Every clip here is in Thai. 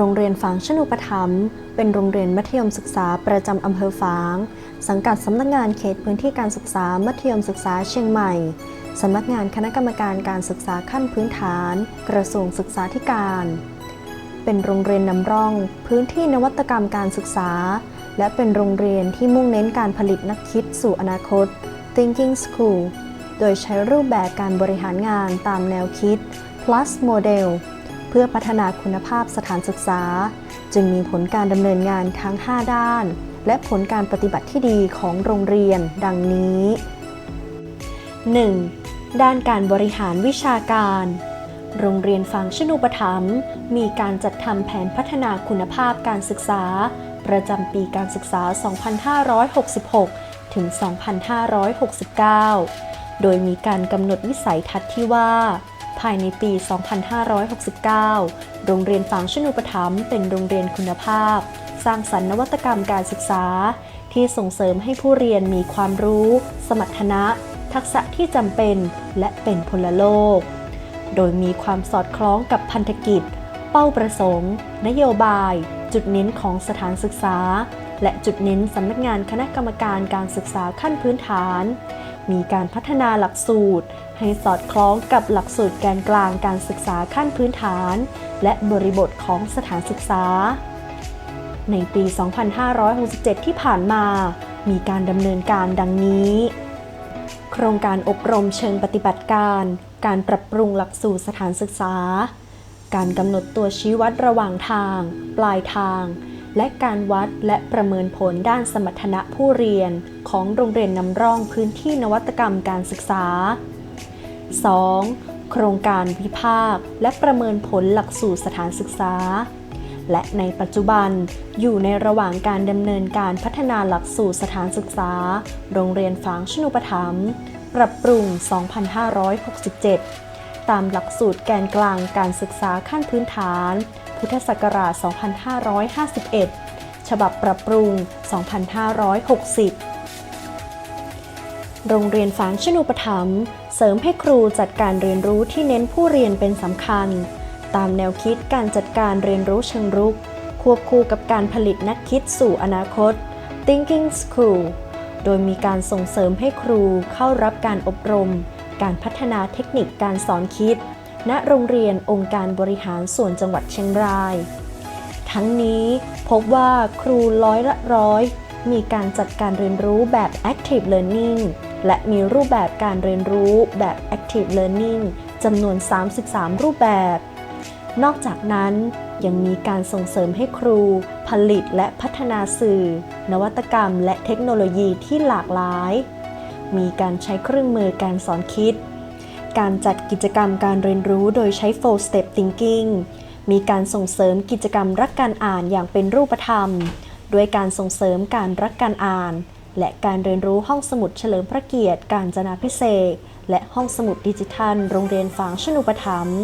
โรงเรียนฝางชนุปถัมเป็นโรงเรียนมัธยมศึกษาประจำอำเภอฝาง สังกัดสำนักงานเขตพื้นที่การศึกษามัธยมศึกษาเชียงใหม่สำนักงานคณะกรรมการการศึกษาขั้นพื้นฐาน กระทรวงศึกษาธิการ เป็นโรงเรียนนำร่อง พื้นที่นวัตกรรมการศึกษา และเป็นโรงเรียนที่มุ่งเน้นการผลิตนักคิดสู่อนาคต Thinking School โดยใช้รูปแบบการบริหารงานตามแนวคิด plus model เพื่อพัฒนาคุณภาพสถานศึกษา จึงมีผลการดำเนินงานทั้ง 5 ด้าน และผลการปฏิบัติที่ดีของโรงเรียน ดังนี้ 1. ด้านการบริหารวิชาการ โรงเรียนฟังชนุปถัมภ์มีการจัดทำแผนพัฒนาคุณภาพการศึกษา ประจำปีการศึกษา 2566 ถึง 2569 โดยมีการกำหนดวิสัยทัศน์ที่ว่า ภายในปี 2569 โรงเรียนฝังชนุปถัมภ์เป็นโรงเรียนคุณภาพ สร้างสรรค์นวัตกรรมการศึกษา ที่ส่งเสริมให้ผู้เรียนมีความรู้ สมรรถนะ ทักษะที่จำเป็น และเป็นพลโลก โดยมีความสอดคล้องกับพันธกิจ เป้าประสงค์ นโยบาย จุดเน้นของสถานศึกษา และจุดเน้นสำนักงานคณะกรรมการการศึกษาขั้นพื้นฐาน มีการพัฒนาหลักสูตร ให้สอดคล้องกับหลักสูตรแกนกลางการศึกษาขั้นพื้นฐาน และบริบทของสถานศึกษา ในปี 2567 ที่ผ่านมา มีการดำเนินการดังนี้ โครงการอบรมเชิงปฏิบัติการ การปรับปรุงหลักสูตรสถานศึกษา การกำหนดตัวชี้วัดระหว่างทาง ปลายทาง และการวัดและประเมินผลด้านสมรรถนะผู้เรียน ของโรงเรียนนำร่องพื้นที่นวัตกรรมการศึกษา 2. โครงการวิพากษ์และประเมินผลหลักสูตรสถานศึกษา และในปัจจุบันอยู่ในระหว่างการดำเนินการพัฒนาหลักสูตรสถานศึกษา โรงเรียนฝางชนุปถัมภ์ปรับปรุง 2567 ตามหลักสูตรแกนกลางการศึกษาขั้นพื้นฐาน พุทธศักราช 2551 ฉบับปรับปรุง 2560 โรงเรียนฝางชนุปถัมภ์ เสริมให้ครูจัดการเรียนรู้ที่เน้นผู้เรียนเป็นสำคัญ ตามแนวคิดการจัดการเรียนรู้เชิงรุก ควบคู่กับการผลิตนักคิดสู่อนาคต Thinking School โดยมีการส่งเสริมให้ครูเข้ารับการอบรม การพัฒนาเทคนิคการสอนคิด ณโรงเรียนองค์การบริหารส่วนจังหวัดเชียงราย ทั้งนี้พบว่าครูร้อยละร้อยมีการจัดการเรียนรู้แบบ Active Learning และมีรูปแบบการเรียนรู้แบบ Active Learning จำนวน 33 รูปแบบ นอกจากนั้นยังมีการส่งเสริมให้ครู ผลิตและพัฒนาสื่อ นวัตกรรม และเทคโนโลยีที่หลากหลาย มีการใช้เครื่องมือการสอนคิด การจัดกิจกรรมการเรียนรู้โดยใช้ Four Step Thinking มีการส่งเสริมกิจกรรมรักการอ่านอย่างเป็นรูปธรรม ด้วยการส่งเสริมการรักการอ่าน และการเรียนรู้ห้องสมุดเฉลิมพระเกียรติการจนาพิเศษ และห้องสมุดดิจิทัล โรงเรียนฝางชนุปถัมภ์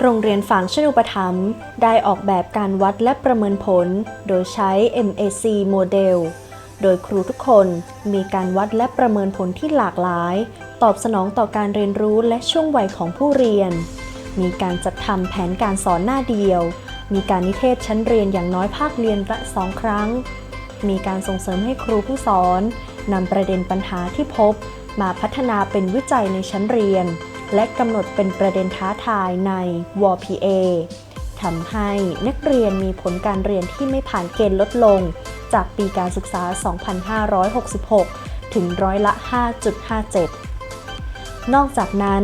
โรงเรียนฝางชนุปถัมภ์ได้ออกแบบการวัดและประเมินผล โดยใช้ MAC โมเดล โดยครูทุกคนมีการวัดและประเมินผลที่หลากหลาย ตอบสนองต่อการเรียนรู้และช่วงวัยของผู้เรียน มีการจัดทำแผนการสอนหน้าเดียว มีการนิเทศชั้นเรียนอย่างน้อยภาคเรียนละสองครั้ง มีการส่งเสริมให้ครูผู้สอนนำประเด็นปัญหาที่พบ มาพัฒนาเป็นวิจัยในชั้นเรียน และกำหนดเป็นประเด็นท้าทายใน WPA ทำให้นักเรียนมีผลการเรียนที่ไม่ผ่านเกณฑ์ลดลง จากปีการศึกษา 2566 ถึงร้อยละ 5.57 นอกจากนั้น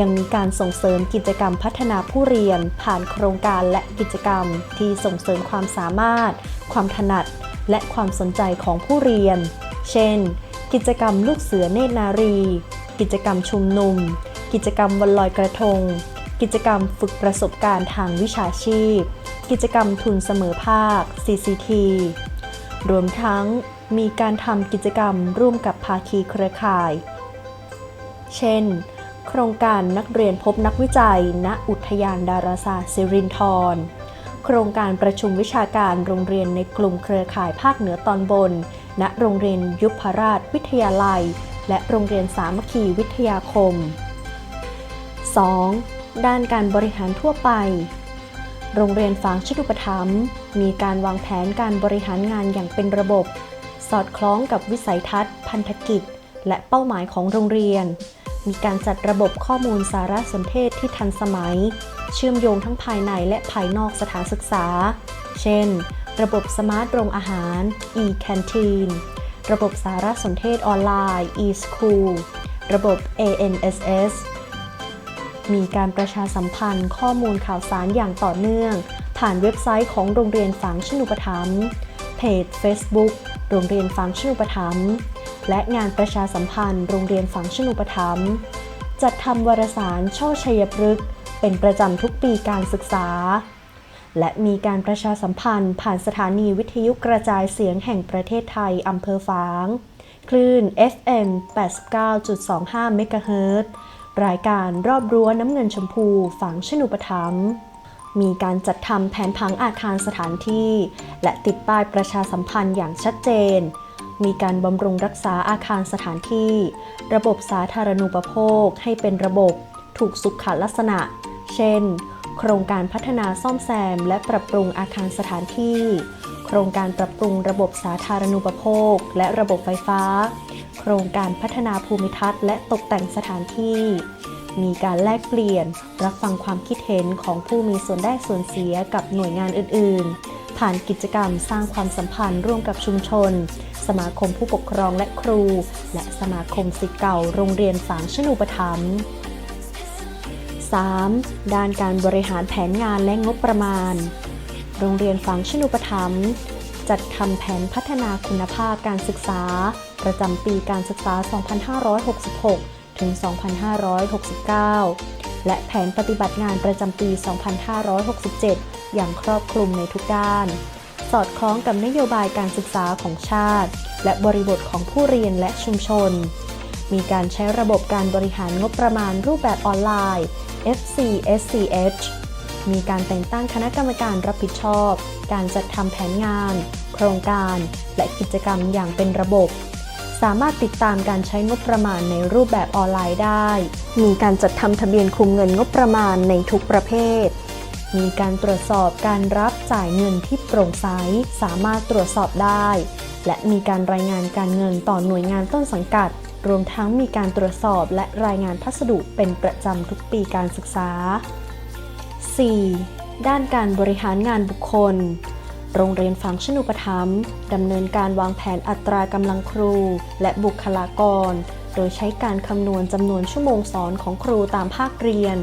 ยังมีการส่งเสริมกิจกรรมพัฒนาผู้เรียน ผ่านโครงการและกิจกรรมที่ส่งเสริมความสามารถ ความถนัด และความสนใจของผู้เรียน เช่น กิจกรรมลูกเสือเนตรนารี กิจกรรมชุมนุม กิจกรรมวันลอยกระทง กิจกรรมฝึกประสบการณ์ทางวิชาชีพ กิจกรรมทุนเสมอภาค CCT รวมทั้งมีการทำกิจกรรมร่วมกับภาคีเครือข่าย เช่น โครงการนักเรียนพบนักวิจัย ณ อุทยานดาราศาสตร์สิรินธร โครงการประชุมวิชาการโรงเรียนในกลุ่มเครือข่ายภาคเหนือตอนบน ณ โรงเรียนยุพราชวิทยาลัย และโรงเรียนสามัคคีวิทยาคม 2. ด้านการบริหารทั่วไป โรงเรียนฝางชนุปถัมภ์มีการวางแผนการบริหารงานอย่างเป็นระบบ สอดคล้องกับวิสัยทัศน์ พันธกิจ และเป้าหมายของโรงเรียน มีการจัดระบบข้อมูลสารสนเทศที่ทันสมัย เชื่อมโยงทั้งภายในและภายนอกสถานศึกษา เช่น ระบบสมาร์ทโรงอาหาร e-canteen ระบบสารสนเทศออนไลน์ e-school ระบบ ANSS มีการประชาสัมพันธ์ข้อมูลข่าวสารอย่างต่อเนื่อง ผ่านเว็บไซต์ของโรงเรียนฝางชนุปถัมภ์เพจ Facebook โรงเรียนฝางชนุปถัมภ์และงานประชาสัมพันธ์โรงเรียนฝางชนุปถัมภ์จัดทำวารสารช่อชัยพฤกษ์ เป็นประจำทุกปีการศึกษา และมีการประชาสัมพันธ์ผ่านสถานีวิทยุกระจายเสียงแห่งประเทศไทยอำเภอฝาง คลื่น FM 89.25 เมกะเฮิรตรายการรอบรั้วน้ำเงินชมพูฝังชนุปถัมภ์มีการจัดทำแผนผังอาคารสถานที่ และติดป้ายประชาสัมพันธ์อย่างชัดเจน มีการบำรุงรักษาอาคารสถานที่ ระบบสาธารณูปโภคให้เป็นระบบ ถูกสุขลักษณะ เช่น โครงการพัฒนาซ่อมแซม และปรับปรุงอาคารสถานที่ โครงการปรับปรุงระบบสาธารณูปโภค และระบบไฟฟ้า โครงการพัฒนาภูมิทัศน์ และตกแต่งสถานที่ มีการแลกเปลี่ยน รับฟังความคิดเห็นของผู้มีส่วนได้ส่วนเสียกับหน่วยงานอื่น ๆ ผ่านกิจกรรมสร้างความสัมพันธ์ร่วมกับชุมชนสมาคมผู้ปกครองและครู และสมาคมศิษย์เก่าโรงเรียนฝางชนูปถัมภ์ 3. ด้านการบริหารแผนงานและงบประมาณ โรงเรียนฝังชนุปถัมภ์จัดทำแผนพัฒนาคุณภาพการศึกษา ประจำปีการศึกษา 2566 ถึง 2569 และแผนปฏิบัติงานประจำปี 2567 อย่างครอบคลุมในทุกด้าน สอดคล้องกับนโยบายการศึกษาของชาติ และบริบทของผู้เรียนและชุมชนมีการใช้ระบบการบริหารงบประมาณรูปแบบออนไลน์ FCSCH มีการแต่งตั้งคณะกรรมการรับผิดชอบ การจัดทำแผนงาน โครงการ และกิจกรรมอย่างเป็นระบบ สามารถติดตามการใช้งบประมาณในรูปแบบออนไลน์ได้ มีการจัดทำทะเบียนคุมเงินงบประมาณในทุกประเภท มีการตรวจสอบการรับจ่ายเงินที่โปร่งใส สามารถตรวจสอบได้ และมีการรายงานการเงินต่อหน่วยงานต้นสังกัด รวมทั้งมีการตรวจสอบและรายงานพัสดุเป็นประจำทุกปีการศึกษา 4. ด้านการบริหารงานบุคคล โรงเรียนฝังชนุปถัมดำเนินการวางแผนอัตรากำลังครูและบุคลากร โดยใช้การคำนวณจำนวนชั่วโมงสอนของครูตามภาคเรียน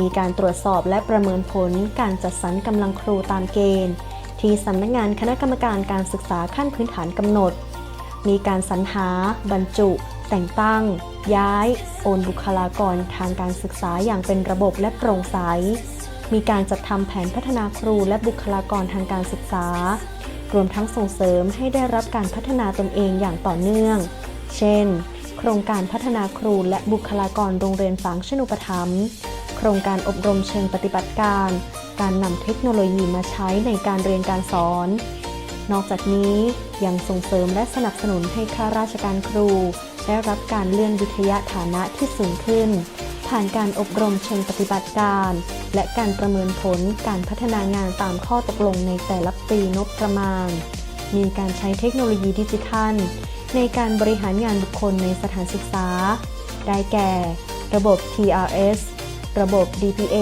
มีการตรวจสอบและประเมินผลการจัดสรรกำลังครูตามเกณฑ์ ที่สำนักงานคณะกรรมการการศึกษาขั้นพื้นฐานกำหนด มีการสรรหา บรรจุ แต่งตั้ง ย้าย โอนบุคลากรทางการศึกษาอย่างเป็นระบบและโปร่งใส มีการจัดทำแผนพัฒนาครูและบุคลากรทางการศึกษา รวมทั้งส่งเสริมให้ได้รับการพัฒนาตนเองอย่างต่อเนื่อง เช่น โครงการพัฒนาครูและบุคลากรโรงเรียนฝังชนุปถัมโครงการอบรมเชิงปฏิบัติการ การนำเทคโนโลยีมาใช้ในการเรียนการสอน นอกจากนี้ยังส่งเสริมและสนับสนุนให้ข้าราชการครู ได้รับการเลื่อนวิทยาฐานะที่สูงขึ้น ผ่านการอบรมเชิงปฏิบัติการ และการประเมินผลการพัฒนางานตามข้อตกลงในแต่ละปีงบประมาณ มีการใช้เทคโนโลยีดิจิทัล ในการบริหารงานบุคคลในสถานศึกษา ได้แก่ ระบบ TRS ระบบ DPA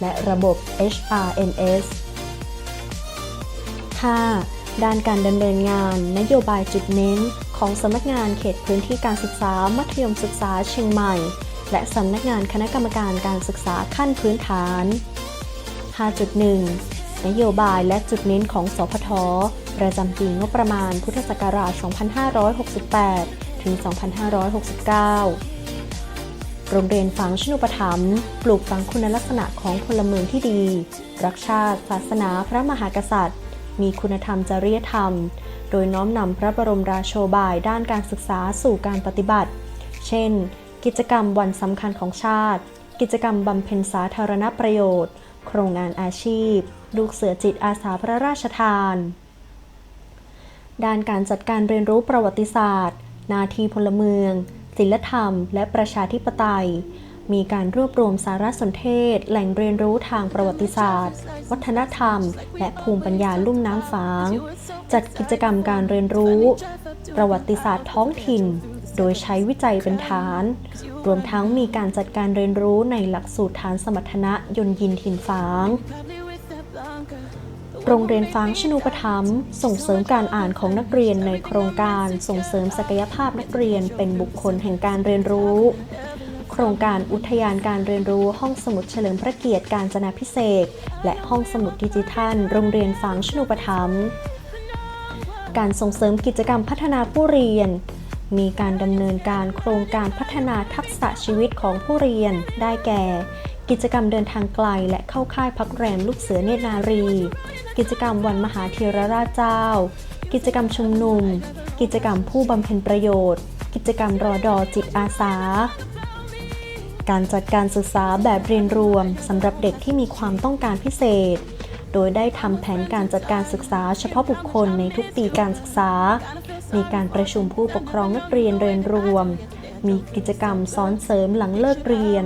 และระบบ HRMS 5. ด้านการดำเนินงานนโยบายจุดเน้น ของสำนักงานเขตพื้นที่การศึกษามัธยมศึกษาเชียงใหม่ และสำนักงานคณะกรรมการการศึกษาขั้นพื้นฐาน 5.1 นโยบายและจุดเน้นของสพท ประจำปีงบประมาณพุทธศักราช 2568 ถึง 2569 โรงเรียนฝังชนุปถัมภ์ปลูกฝังคุณลักษณะของพลเมืองที่ดี รักชาติ ศาสนา พระมหากษัตริย์ มีคุณธรรมจริยธรรม โดยน้อมนำพระบรมราโชบายด้านการศึกษาสู่การปฏิบัติ เช่น กิจกรรมวันสำคัญของชาติ กิจกรรมบำเพ็ญสาธารณประโยชน์ โครงงานอาชีพ ลูกเสือจิตอาสาพระราชทาน ด้านการจัดการเรียนรู้ประวัติศาสตร์ นาทีพลเมือง ศิลธรรม และประชาธิปไตย มีการรวบรวมสารสนเทศ แหล่งเรียนรู้ทางประวัติศาสตร์ วัฒนธรรม และภูมิปัญญาลุ่มน้ำฝาง จัดกิจกรรมการเรียนรู้ ประวัติศาสตร์ท้องถิ่น โดยใช้วิจัยเป็นฐาน รวมทั้งมีการจัดการเรียนรู้ในหลักสูตรฐานสมรรถนะยนยินถิ่นฝางโรงเรียนฟางชนูปถัมส่งเสริมการอ่านของนักเรียนในโครงการส่งเสริมศักยภาพนักเรียนเป็นบุคคลแห่งการเรียนรู้ ครงการอุทยานการเรียนรู้ห้องสมุดเฉลิมพระเกียรติการจนาพิเศษ และห้องสมุดดิจิทัล โรงเรียนฟางชนูปถัมการส่งเสริมกิจกรรมพัฒนาผู้เรียน มีการดำเนินการโครงการพัฒนาทักษะชีวิตของผู้เรียน ได้แก่ กิจกรรมเดินทางไกลและเข้าค่ายพักแรมลูกเสือเนตรนารี กิจกรรมวันมหาเทรราชเจ้า กิจกรรมชุมนุม กิจกรรมผู้บำเพ็ญประโยชน์ กิจกรรมรอดอจิตอาสา การจัดการศึกษาแบบเรียนรวมสำหรับเด็กที่มีความต้องการพิเศษ โดยได้ทำแผนการจัดการศึกษาเฉพาะบุคคลในทุกปีการศึกษา มีการประชุมผู้ปกครองนักเรียนเรียนรวม มีกิจกรรมสอนเสริมหลังเลิกเรียน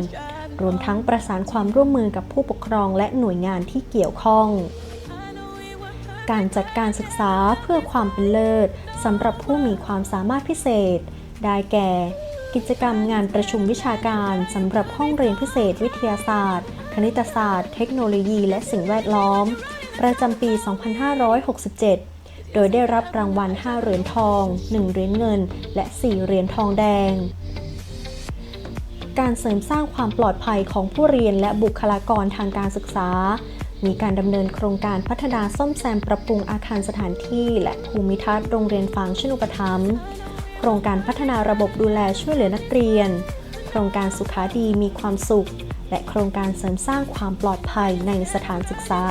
รวมทั้งประสานความร่วมมือกับผู้ปกครองและหน่วยงานที่เกี่ยวข้องการจัดการศึกษาเพื่อความเป็นเลิศสำหรับผู้มีความสามารถพิเศษ ได้แก่ กิจกรรมงานประชุมวิชาการสำหรับห้องเรียนพิเศษวิทยาศาสตร์ คณิตศาสตร์ เทคโนโลยี และสิ่งแวดล้อม ประจำปี 2567 โดยได้รับรางวัล 5 เหรียญทอง 1 เหรียญเงิน และ 4 เหรียญทองแดง การเสริมสร้างความปลอดภัยของผู้เรียนและบุคลากรทางการศึกษา มีการดำเนินโครงการพัฒนาซ่อมแซมปรับปรุงอาคารสถานที่ และภูมิทัศน์โรงเรียนฟางชนุปถัม ครงการพัฒนาระบบดูแลช่วยเหลือนักเรียน โครงการสุขาดีมีความสุข และโครงการเสริมสร้างความปลอดภัยในสถานศึกษา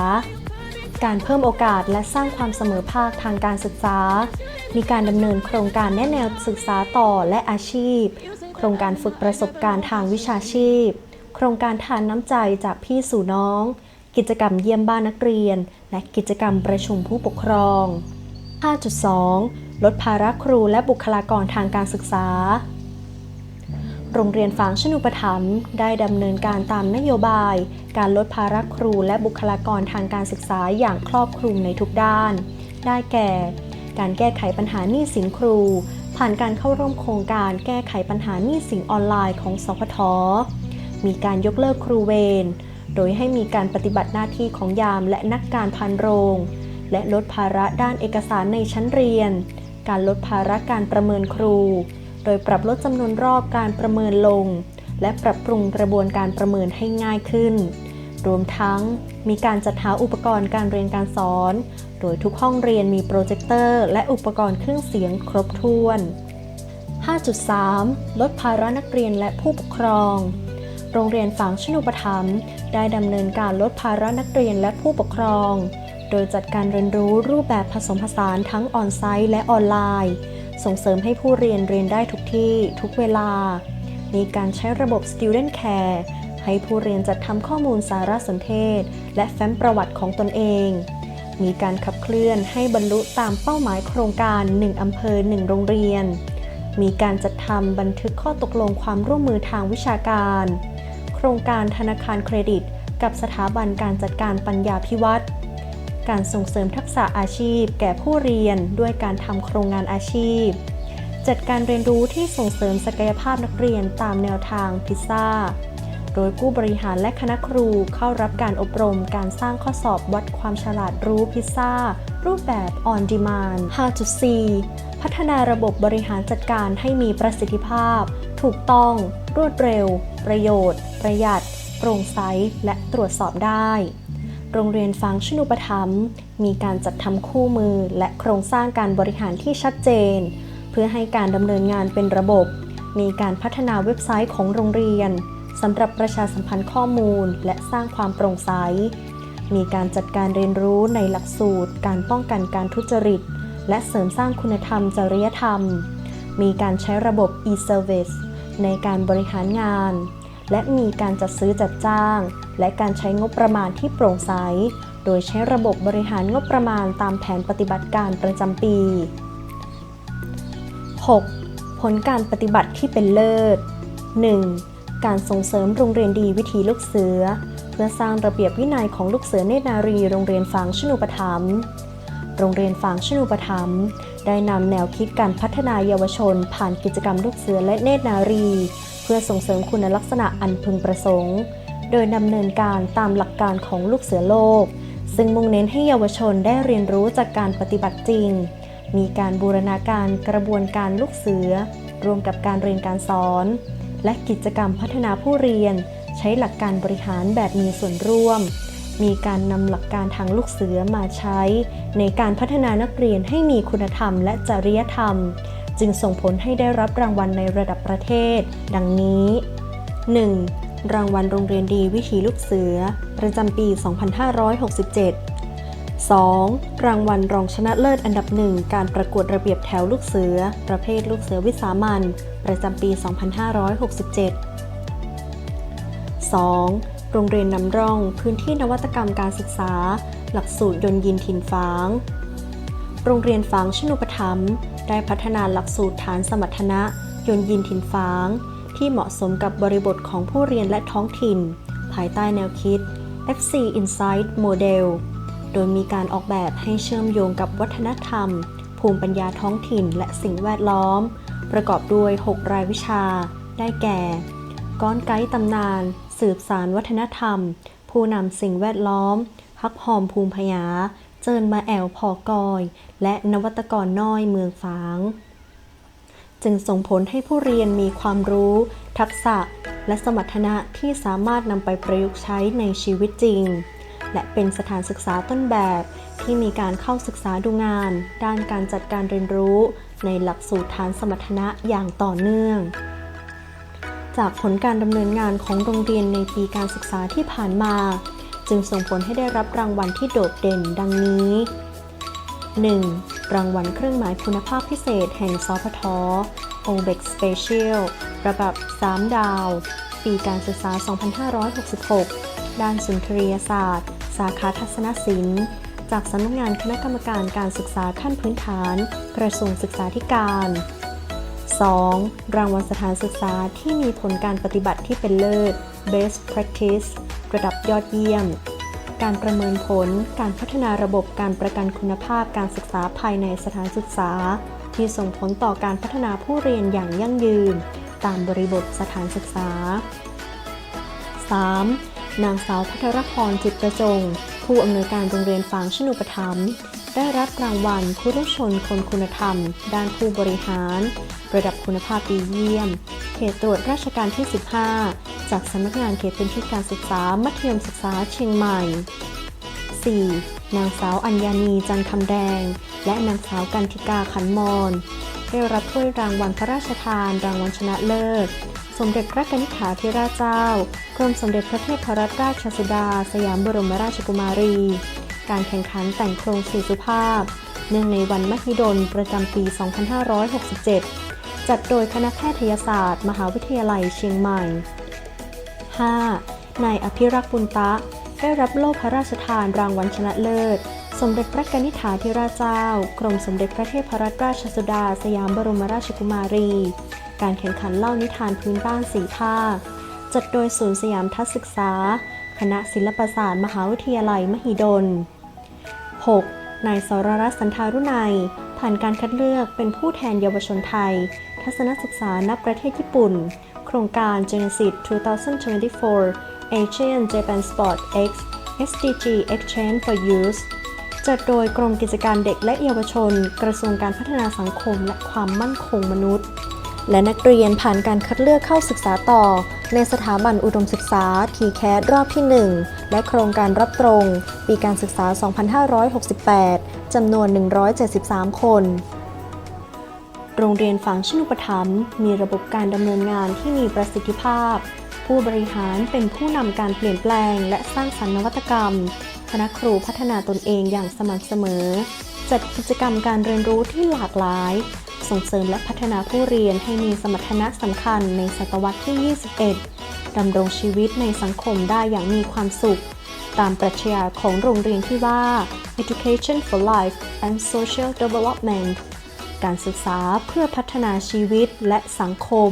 การเพิ่มโอกาสและสร้างความเสมอภาคทางการศึกษา มีการดำเนินโครงการแนแนวศึกษาต่อและอาชีพ โครงการฝึกประสบการณ์ทางวิชาชีพ โครงการทานน้ำใจจากพี่สู่น้อง กิจกรรมเยี่ยมบ้านนักเรียน และกิจกรรมประชุมผู้ปกครอง5.2 ลดภาระครูและบุคลากรทางการศึกษา โรงเรียนฝางชนุปถัมภ์ได้ดำเนินการตามนโยบาย การลดภาระครูและบุคลากรทางการศึกษาอย่างครอบคลุมในทุกด้าน ได้แก่ การแก้ไขปัญหาหนี้สินครู ผ่านการเข้าร่วมโครงการแก้ไขปัญหาหนี้สินออนไลน์ของสพท มีการยกเลิกครูเวรโดยให้มีการปฏิบัติหน้าที่ของยามและนักการพันโรง และลดภาระด้านเอกสารในชั้นเรียน การลดภาระการประเมินครู โดยปรับลดจำนวนรอบการประเมินลง และปรับปรุงกระบวนการประเมินให้ง่ายขึ้น รวมทั้งมีการจัดหาอุปกรณ์การเรียนการสอน โดยทุกห้องเรียนมีโปรเจคเตอร์และอุปกรณ์เครื่องเสียงครบถ้วน 5.3 ลดภาระนักเรียนและผู้ปกครอง โรงเรียนฝางชนุปถัมภ์ได้ดำเนินการลดภาระนักเรียนและผู้ปกครอง โดยจัดการเรียนรู้รูปแบบผสมผสานทั้งออนไซต์และออนไลน์ ส่งเสริมให้ผู้เรียนเรียนได้ทุกที่ทุกเวลา มีการใช้ระบบ Student Care ให้ผู้เรียนจัดทำข้อมูลสารสนเทศ และแฟ้มประวัติของตนเอง มีการขับเคลื่อนให้บรรลุตามเป้าหมายโครงการ 1 อำเภอ 1 โรงเรียน มีการจัดทำบันทึกข้อตกลงความร่วมมือทางวิชาการ โครงการธนาคารเครดิต กับสถาบันการจัดการปัญญาพิวัตร การส่งเสริมทักษะอาชีพ แก่ผู้เรียนด้วยการทำโครงงานอาชีพ จัดการเรียนรู้ที่ส่งเสริมศักยภาพนักเรียนตามแนวทางพิซซ่า โดยผู้บริหารและคณะครูเข้ารับการอบรมการสร้างข้อสอบวัดความฉลาดรู้พิซซ่า รูปแบบ on demand 5.4 พัฒนาระบบบริหารจัดการให้มีประสิทธิภาพ ถูกต้อง รวดเร็ว ประโยชน์ ประหยัด โปร่งใส และตรวจสอบได้ โรงเรียนฟังชนุปถัมมีการจัดทำคู่มือและโครงสร้างการบริหารที่ชัดเจน เพื่อให้การดำเนินงานเป็นระบบ มีการพัฒนาเว็บไซต์ของโรงเรียนสำหรับประชาสัมพันธ์ข้อมูลและสร้างความโปร่งใส มีการจัดการเรียนรู้ในหลักสูตร การป้องกันการทุจริต และเสริมสร้างคุณธรรมจริยธรรม มีการใช้ระบบ e-service ในการบริหารงาน และมีการจัดซื้อจัดจ้าง และการใช้งบประมาณที่โปร่งใส โดยใช้ระบบบริหารงบประมาณตามแผนปฏิบัติการประจำปี 6. ผลการปฏิบัติที่เป็นเลิศ 1. การส่งเสริมโรงเรียนดีวิถีลูกเสือ เพื่อสร้างระเบียบวินัยของลูกเสือเนตรนารีโรงเรียนฝางชนุปถัมโรงเรียนฝางชนุปถัมได้นำแนวคิดการพัฒนาเยาวชน ผ่านกิจกรรมลูกเสือและเนตรนารี เพื่อส่งเสริมคุณลักษณะอันพึงประสงค์ โดยดำเนินการตามหลักการของลูกเสือโลก ซึ่งมุ่งเน้นให้เยาวชนได้เรียนรู้จากการปฏิบัติจริง มีการบูรณาการกระบวนการลูกเสือ รวมกับการเรียนการสอน และกิจกรรมพัฒนาผู้เรียน ใช้หลักการบริหารแบบมีส่วนร่วม มีการนำหลักการทางลูกเสือมาใช้ ในการพัฒนานักเรียนให้มีคุณธรรมและจริยธรรม จึงส่งผลให้ได้รับรางวัลในระดับประเทศ ดังนี้ 1. รางวัลโรงเรียนดีวิถีลูกเสือ ประจำปี 2567 2. รางวัลรองชนะเลิศอันดับหนึ่งการประกวดระเบียบแถวลูกเสือ ประเภทลูกเสือวิสามันประจำปี 2567 2. โรงเรียนนำร่องพื้นที่นวัตกรรมการศึกษา หลักสูตรยนต์ยินถิ่นฟาง โรงเรียนฟางชนุปถัมภ์ได้พัฒนาหลักสูตรฐานสมรรถนะ ยนยินถิ่นฟาง ที่เหมาะสมกับบริบทของผู้เรียนและท้องถิ่น ภายใต้แนวคิด FC Insight Model โดยมีการออกแบบให้เชื่อมโยงกับวัฒนธรรม ภูมิปัญญาท้องถิ่นและสิ่งแวดล้อม ประกอบด้วย 6 รายวิชา ได้แก่ ก้อนไกด์ตำนาน สืบสารวัฒนธรรม ผู้นำสิ่งแวดล้อม ฮักหอมภูมิพยา เจินมาแอวพอกอย และนวัตกรน้อยเมืองฝาง จึงส่งผลให้ผู้เรียนมีความรู้ ทักษะ และสมรรถนะที่สามารถนำไปประยุกต์ใช้ในชีวิตจริง และเป็นสถานศึกษาต้นแบบที่มีการเข้าศึกษาดูงาน ด้านการจัดการเรียนรู้ในหลักสูตรฐานสมรรถนะอย่างต่อเนื่อง จากผลการดำเนินงานของโรงเรียนในปีการศึกษาที่ผ่านมา จึงส่งผลให้ได้รับรางวัลที่โดดเด่นดังนี้ 1. รางวัลเครื่องหมายคุณภาพพิเศษแห่งสพท o b e x Special ระดับ 3 ดาว ปีการศึกษา 2566 ด้านสุนทรียศาสตร์ สาขาทัศนศิลป์ จากสำนักงานคณะกรรมการการศึกษาขั้นพื้นฐาน กระทรวงศึกษาธิการ 2. รางวัลสถานศึกษาที่มีผลการปฏิบัติที่เป็นเลิศ Best Practice ระดับยอดเยี่ยม การประเมินผล การพัฒนาระบบการประกันคุณภาพการศึกษาภายในสถานศึกษา ที่ส่งผลต่อการพัฒนาผู้เรียนอย่างยั่งยืน ตามบริบทสถานศึกษา 3. นางสาวพัทรพรจิตประจง ผู้อำนวยการโรงเรียนฝางชนุปถัมภ์ ได้รับรางวัลคุรุชนคนคุณธรรม ด้านผู้บริหาร ระดับคุณภาพดีเยี่ยม เขตตรวจราชการที่ 15 จากสำนักงานเขตพื้นที่การศึกษา มัธยมศึกษาเชียงใหม่ 4. นางสาวอัญญานีจันคำแดง และนางสาวกันธิกาขันมอนได้รับถ้วยรางวัลพระราชทาน รางวัลชนะเลิศ สมเด็จพระนิษฐาธิราชเจ้ากรมสมเด็จพระเทพรัตนราชสุดา สยามบรมราชกุมารี การแข่งขันแต่งโครงสีสุภาพ เนื่องในวันมหิดลประจำปี 2567 จัดโดยคณะแพทยศาสตร์ มหาวิทยาลัยเชียงใหม่ 5. นายอภิรักษ์บุญตะ ได้รับโล่พระราชทานรางวัลชนะเลิศ สมเด็จพระกนิษฐาธิราชเจ้า กรมสมเด็จพระเทพรัตนราชสุดา สยามบรมราชกุมารี การแข่งขันเล่านิทานพื้นบ้านสีภาค จัดโดยศูนย์สยามทัศศึกษา คณะศิลปศาสตร์ มหาวิทยาลัยมหิดล 6. นายสรรัตน์สันทารุณัย ผ่านการคัดเลือกเป็นผู้แทนเยาวชนไทย ทัศนศึกษาณประเทศญี่ปุ่น โครงการ Genesis 2024 Asian Japan Sport X SDG Exchange for Youth จัดโดยกรมกิจการเด็กและเยาวชน กระทรวงการพัฒนาสังคมและความมั่นคงมนุษย์ และนักเรียนผ่านการคัดเลือกเข้าศึกษาต่อ ในสถาบันอุดมศึกษา TCAT รอบที่ 1 และโครงการรับตรง ปีการศึกษา 2568 จำนวน 173 คน โรงเรียนฝังชินุปถัมภ์มีระบบการดำเนินงานที่มีประสิทธิภาพ ผู้บริหารเป็นผู้นำการเปลี่ยนแปลง และสร้างสรรค์นวัตกรรม คณะครูพัฒนาตนเองอย่างสม่ำเสมอ จัดกิจกรรมการเรียนรู้ที่หลากหลาย ส่งเสริมและพัฒนาผู้เรียนให้มีสมรรถนะสำคัญในศตวรรษที่ 21 ดำรงชีวิตในสังคมได้อย่างมีความสุข ตามปรัชญาของโรงเรียนที่ว่า Education for Life and Social Development การศึกษาเพื่อพัฒนาชีวิตและสังคม